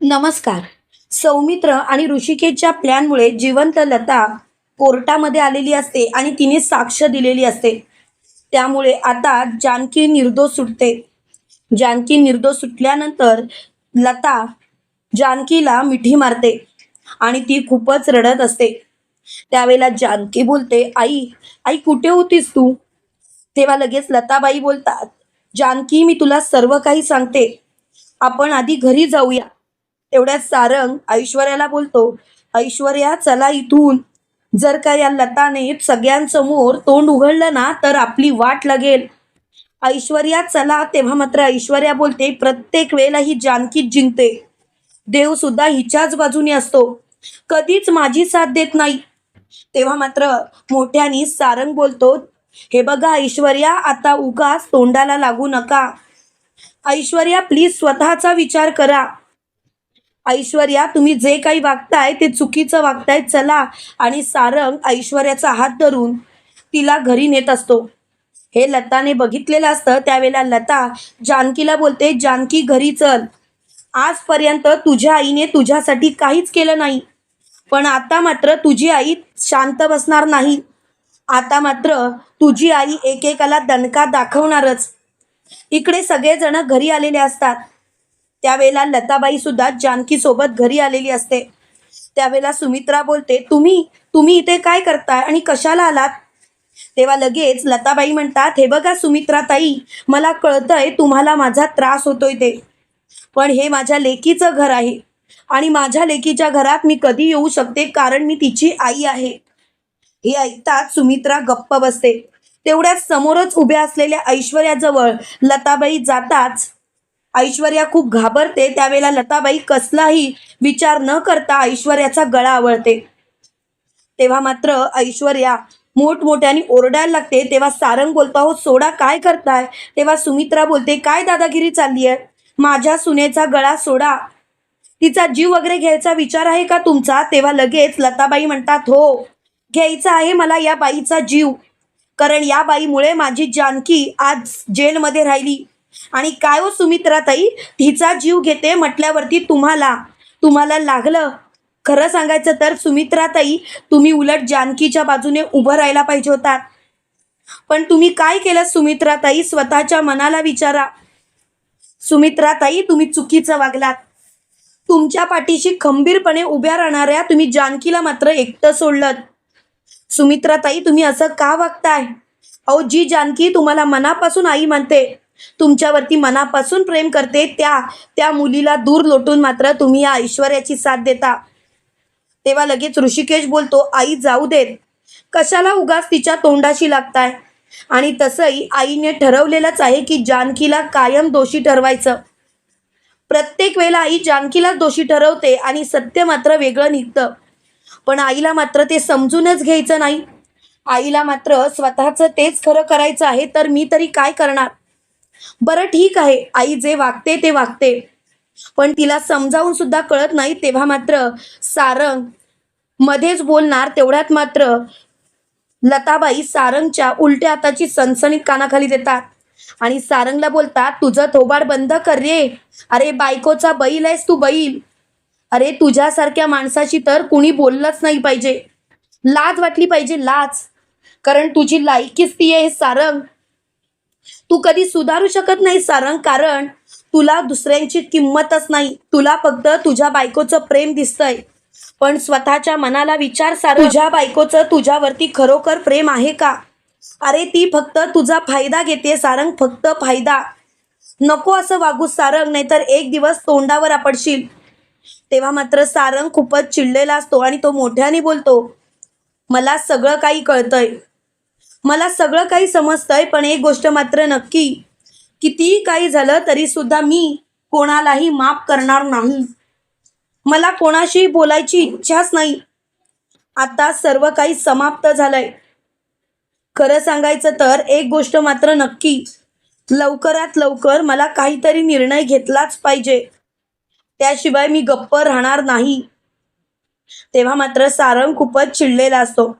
नमस्कार. सौमित्र आणि ऋषिकेशच्या प्लॅनमुळे जिवंत लता कोर्टामध्ये आलेली असते आणि तिने साक्ष दिलेली असते. त्यामुळे आता जानकी निर्दोष सुटते. जानकी निर्दोष सुटल्यानंतर लता जानकीला मिठी मारते आणि ती खूपच रडत असते. त्यावेळेला जानकी बोलते आई आई कुठे होतीस तू? तेव्हा लगेच लताबाई बोलतात जानकी मी तुला सर्व काही सांगते. आपण आधी घरी जाऊया. एवढ्यात सारंग ऐश्वर्याला बोलतो ऐश्वर्या चला इथून. जर का या लताने सगळ्यांसमोर तोंड उघडलं ना तर आपली वाट लागेल. ऐश्वर्या चला. तेव्हा मात्र ऐश्वर्या बोलते प्रत्येक वेळेला ही जानकीच जिंकते. देव सुद्धा हिच्याच बाजूने असतो. कधीच माझी साथ देत नाही. तेव्हा मात्र मोठ्यानी सारंग बोलतो हे बघा ऐश्वर्या आता उगाच तोंडाला लागू नका. ऐश्वर्या प्लीज स्वतःचा विचार करा. ऐश्वर्या तुम्ही जे काही वागताय ते चुकीचं वागताय चला. आणि सारंग ऐश्वर्याचा हात धरून तिला घरी नेत असतो. हे लताने बघितलेलं असतं. त्यावेळेला लता जानकीला बोलते जानकी घरी चल. आजपर्यंत तुझ्या आईने तुझ्यासाठी काहीच केलं नाही. पण आता मात्र तुझी आई शांत बसणार नाही. आता मात्र तुझी आई एकेकाला दणका दाखवणारच. इकडे सगळेजण घरी आलेले असतात. त्यावेळेला लताबाई सुद्धा जानकी सोबत घरी आलेली असते. त्यावेळेला सुमित्रा बोलते तुम्ही तुम्ही इथे काय करताय आणि कशाला आलात? तेव्हा लगेच लताबाई म्हणतात हे बघा सुमित्रा ताई मला कळतंय तुम्हाला माझा त्रास होतोय ते. पण हे माझ्या लेकीचं घर आहे आणि माझ्या लेकीच्या घरात मी कधी येऊ शकते कारण मी तिची आई आहे. हे ऐकताच सुमित्रा गप्प बसते. तेवढ्याच समोरच उभ्या असलेल्या ऐश्वर्याजवळ लताबाई जाताच ऐश्वर्या खूप घाबरते. त्यावेळेला लताबाई कसलाही विचार न करता ऐश्वर्याचा गळा आवळते. तेव्हा मात्र ऐश्वर्या मोठमोठ्याने ओरडायला लागते. तेव्हा सारंग बोलतो हो सोडा काय करताय? तेव्हा सुमित्रा बोलते काय दादागिरी चालली आहे? माझ्या सुनेचा गळा सोडा. तिचा जीव वगैरे घ्यायचा विचार आहे का तुमचा? तेव्हा लगेच लताबाई म्हणतात हो घ्यायचा आहे मला या बाईचा जीव. कारण या बाईमुळे माझी जानकी आज जेलमध्ये राहिली. आणि काय हो सुमित्राताई तिचा जीव घेते म्हटल्यावरती तुम्हाला तुम्हाला लागलं? खरं सांगायचं तर सुमित्राताई तुम्ही उलट जानकीच्या बाजूने उभं राहायला पाहिजे होतात पण तुम्ही काय केलं सुमित्राताई स्वतःच्या मनाला विचारा. सुमित्राताई तुम्ही चुकीचं वागलात. तुमच्या पाठीशी खंबीरपणे उभ्या राहणाऱ्या तुम्ही जानकीला मात्र एकटं सोडलं सुमित्राताई तुम्ही असं का वागताय? अहो जी जानकी तुम्हाला मनापासून आई म्हणते तुमच्यावरती मनापासून प्रेम करते त्या त्या मुलीला दूर लोटून मात्र तुम्ही या ऐश्वर्याची साथ देता. तेव्हा लगेच ऋषिकेश बोलतो आई जाऊ देत. कशाला उगाच तिच्या तोंडाशी लागताय? आणि तसंही आईने ठरवलेलंच आहे की जानकीला कायम दोषी ठरवायचं. प्रत्येक वेळेला आई जानकीलाच दोषी ठरवते आणि सत्य मात्र वेगळं निघतं. पण आईला मात्र ते समजूनच घ्यायचं नाही. आईला मात्र स्वतःचं तेच खरं करायचं आहे तर मी तरी काय करणार? बरं ठीक आहे आई जे वागते ते वागते. पण तिला समजावून सुद्धा कळत नाही तेव्हा मात्र सारंग मध्येच बोलणार तेवढ्यात मात्र लताबाई सारंगच्या उलट्या हाताची सणसणीत कानाखाली देतात. आणि सारंगला बोलतात तुझं थोबाड बंद कर रे. अरे बायकोचा बैल आहेस तू बैल. अरे तुझ्यासारख्या माणसाची तर कुणी बोललंच नाही पाहिजे. लाज वाटली पाहिजे लाज. कारण तुझी लायकीच ती आहे सारंग. तू कधी सुधारू शकत नाही सारंग कारण तुला दुसऱ्यांची किंमतच नाही. तुला फक्त तुझ्या बायकोचं प्रेम दिसतंय. पण स्वतःच्या मनाला विचार सार तुझ्या बायकोचं तुझ्यावरती खरोखर प्रेम आहे का? अरे ती फक्त तुझा फायदा घेते सारंग. फक्त फायदा. नको असं वागू सारंग नाहीतर एक दिवस तोंडावर आपडशील. तेव्हा मात्र सारंग खूपच चिडलेला असतो आणि तो मोठ्याने बोलतो मला सगळं काही कळतंय. मला सगळं काही समजतंय पण एक गोष्ट मात्र नक्की कितीही काही झालं तरी सुद्धा मी कोणालाही माफ करणार नाही. मला कोणाशी बोलायची इच्छाच नाही. आता सर्व काही समाप्त झालंय. खरं सांगायचं तर एक गोष्ट मात्र नक्की लवकरात लवकर मला काहीतरी निर्णय घेतलाच पाहिजे. त्याशिवाय मी गप्प राहणार नाही. तेव्हा मात्र सारंग खूपच चिडलेला असतो.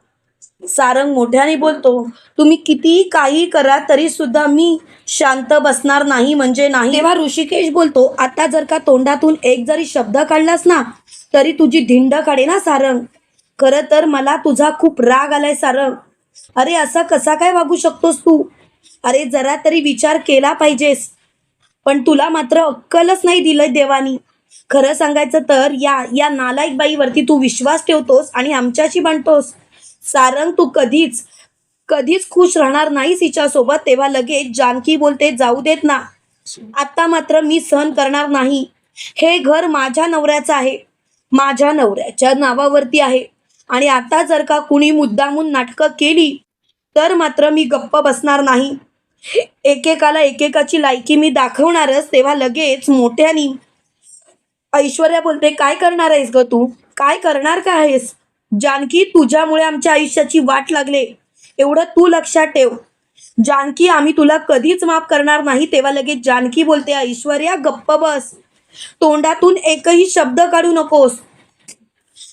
सारंग मोठ्याने बोलतो तुम्ही किती काही करा तरी सुद्धा मी शांत बसणार नाही म्हणजे नाही. तेव्हा ऋषिकेश बोलतो आता जर का तोंडातून एक जरी शब्द काढलास ना तरी तुझी धिंड काढे ना सारंग. खरं तर मला तुझा खूप राग आलाय सारंग. अरे असा कसा काय वागू शकतोस तू? अरे जरा तरी विचार केला पाहिजेस. पण तुला मात्र अक्कलच नाही दिलंय देवानी. खरं सांगायचं तर या या नालायक बाईवरती तू विश्वास ठेवतोस आणि आमच्याशी म्हणतोस सारंग तू कधीच कधीच खुश राहणार नाहीस हिच्यासोबत. तेव्हा लगेच जानकी बोलते जाऊ देत ना. आता मात्र मी सहन करणार नाही. हे घर माझ्या नवऱ्याचं आहे. माझ्या नवऱ्याच्या नावावरती आहे. आणि आता जर का कुणी मुद्दामून नाटकं केली तर मात्र मी गप्प बसणार नाही. एकेकाला एकेकाची लायकी मी दाखवणारच. तेव्हा लगेच मोठ्यानी ऐश्वर्या बोलते काय करणार आहेस ग तू? काय करणार का आहेस? जानकी तुझ्यामुळे आमच्या आयुष्याची वाट लागले. एवढं तू लक्षात ठेव. जानकी आम्ही तुला कधीच माफ करणार नाही तेव्हा लगेच जानकी बोलते ऐश्वर्या गप्प बस. तोंडातून एकही शब्द काढू नकोस.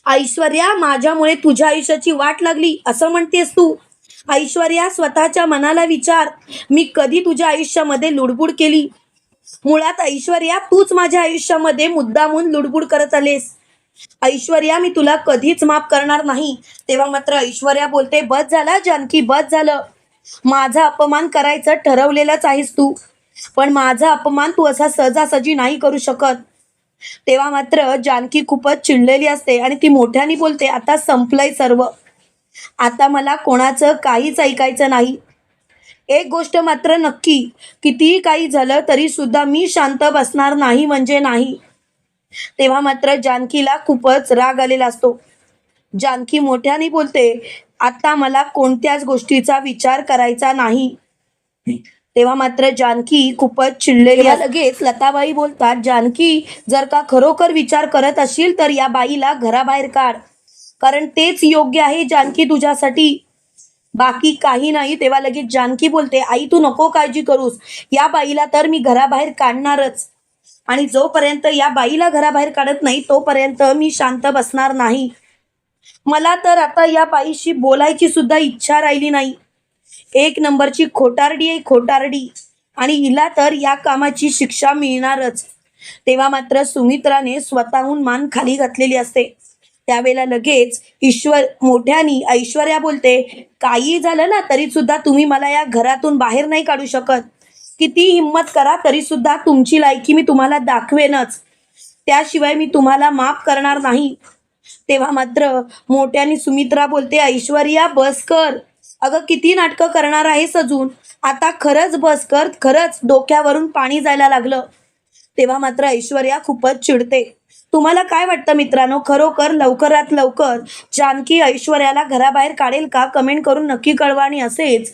ऐश्वर्या माझ्यामुळे तुझ्या आयुष्याची वाट लागली असं म्हणतेस तू. ऐश्वर्या स्वतःच्या मनाला विचार. मी कधी तुझ्या आयुष्यामध्ये लुडबुड केली? मुळात ऐश्वर्या तूच माझ्या आयुष्यामध्ये मुद्दामून लुडबुड करत आलेस. ऐश्वर्या मी तुला कधीच माफ करणार नाही. तेव्हा मात्र ऐश्वर्या बोलते बस झाला जानकी बस झालं. माझा अपमान करायचं ठरवलेलंच आहेस तू. पण माझा अपमान तू असा सहजासहजी नाही करू शकत. तेव्हा मात्र जानकी खूपच चिडलेली असते आणि ती मोठ्याने बोलते आता संपलंय सर्व. आता मला कोणाचं काहीच ऐकायचं नाही. एक गोष्ट मात्र नक्की कितीही काही झालं तरी सुद्धा मी शांत बसणार नाही म्हणजे नाही. तेव्हा मात्र जानकीला खूपच राग आलेला असतो. जानकी मोठ्याने बोलते आता मला कोणत्याच गोष्टीचा विचार करायचा नाही. तेव्हा मात्र जानकी खूपच चिडलेली. लगेच लताबाई बोलतात जानकी जर का खरोखर विचार करत असशील तर या बाईला घराबाहेर काढ. कारण तेच योग्य आहे जानकी तुझ्यासाठी. बाकी काही नाही. तेव्हा लगेच जानकी बोलते आई तू नको काळजी करूस. या बाईला तर मी घराबाहेर काढणारच. आणि जोपर्यंत या बाईला घराबाहेर काढत नाही तोपर्यंत मी शांत बसणार नाही. मला तर आता या बाईशी बोलायची सुद्धा इच्छा राहिली नाही. एक नंबरची खोटारडी आहे खोटारडी. आणि हिला तर या कामाची शिक्षा मिळणारच. तेव्हा मात्र सुमित्राने स्वतःहून मान खाली घातलेली असते. त्यावेळेला लगेच ईश्वर मोठ्यानी ऐश्वर्या बोलते काही झालं ना तरी सुद्धा तुम्ही मला या घरातून बाहेर नाही काढू शकत. किती हिंमत करा तरी सुद्धा तुमची लायकी मी तुम्हाला दाखवेनच. त्याशिवाय मी तुम्हाला माफ करणार नाही. तेव्हा मात्र मोठ्याने सुमित्रा बोलते ऐश्वर्या बस कर. अगं किती नाटकं करणार आहेस अजून? आता खरंच बस कर खरंच डोक्यावरून पाणी जायला लागलं. तेव्हा मात्र ऐश्वर्या खूपच चिडते. तुम्हाला काय वाटतं मित्रांनो? खरोखर लवकरात लवकर जानकी ऐश्वर्याला घराबाहेर काढेल का? कमेंट करून नक्की कळवा आणि असेच.